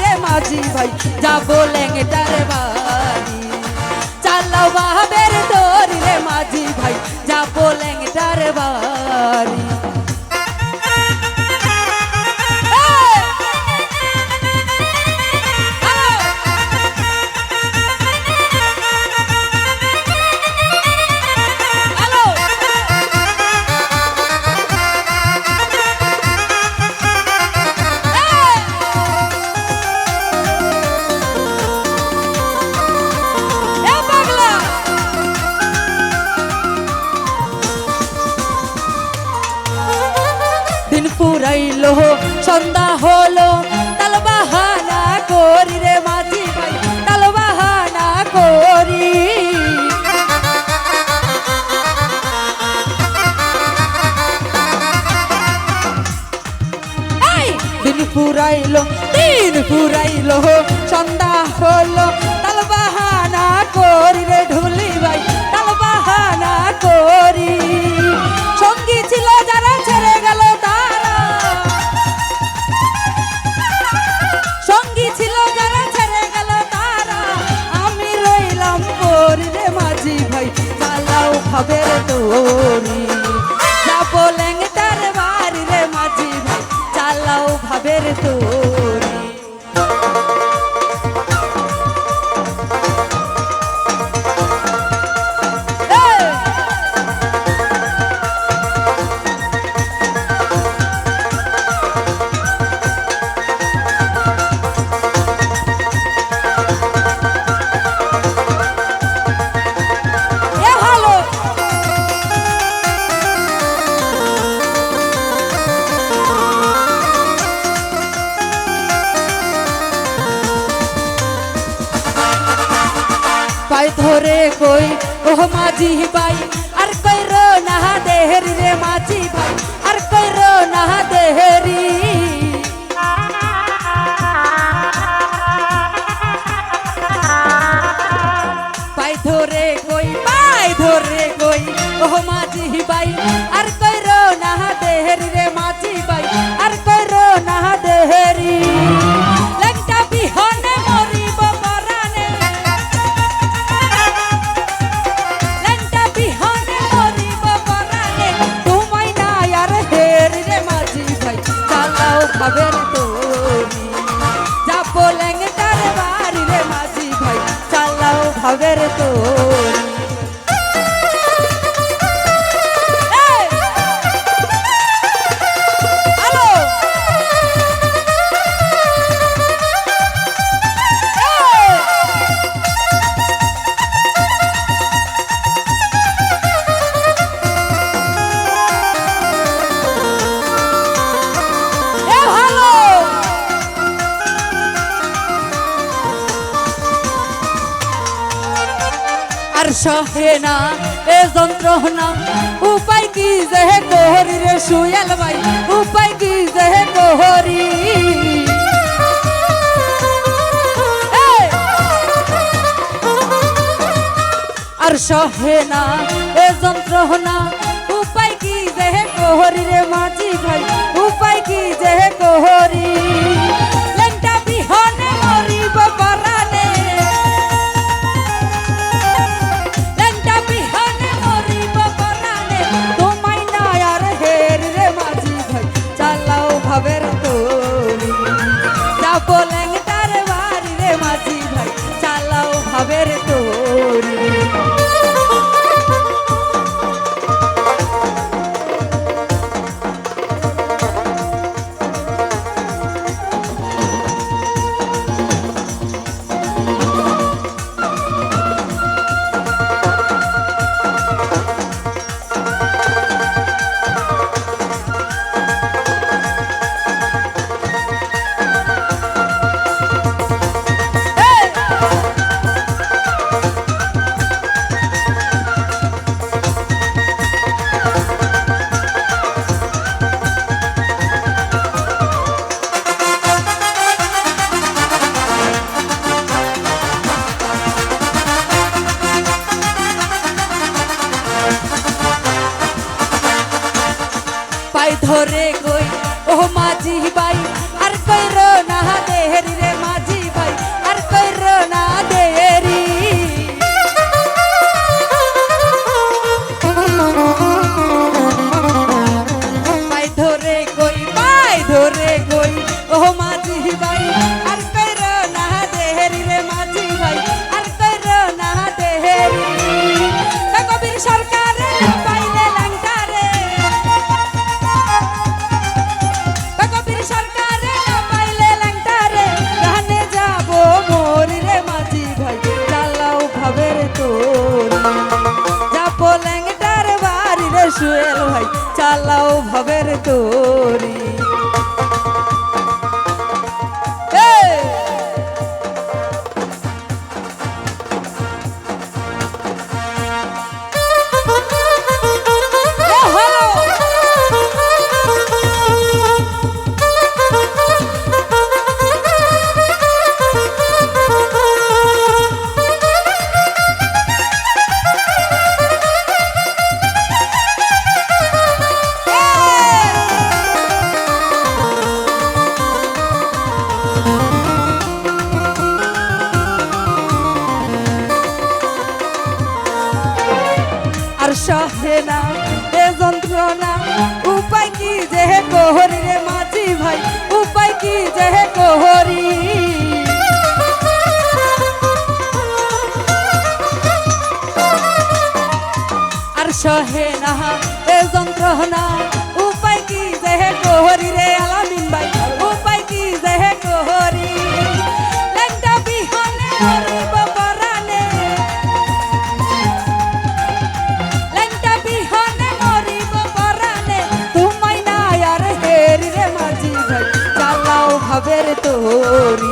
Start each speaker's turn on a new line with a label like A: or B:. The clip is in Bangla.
A: রে মাঝি ভাই যাব লেঙ্গটার বাড়ি চালাও বাহাবের দড়ি রে মাঝি ভাই যাব লেঙ্গটার বাড়ি দিন ফুরাইলো, সন্ধ্যা হলো তাল বাহানা করি রে মাঝি ভাই তাল বাহানা করি দিন ফুরাইলো দিন ফুরাইলো, সন্ধ্যা হলো তাল বাহানা করি রে ঢুলি ভাই তাল বাহানা করি। সঙ্গী ছিল যারা তোরি পাই ধরে কই ও মাঝি ভাই আর কই রো না দেহরি রে মাঝি ভাই আর কই রো না দেহরি আর সহে না, এ যন্ত্রণা। উপায় কি যে কোহরি রে সুয়াল ভাই? উপায় কি যে কোহরি আর সহে না, এ যন্ত্রণা। উপায় কি যে কোহরি রে মাঝি ভাই? উপায় কি যে কোহরি ধরে কই? ও মাঝি ভাই ভাই চালাও ভাবের তোরি সহে না, এ যন্ত্রণা। উপায় কি যে কোহরি রে মাঝি ভাই? উপায় কি যে কোহরি আর সহে না, এ যন্ত্রণা। উপায় কি যে কোহরি রে 哦。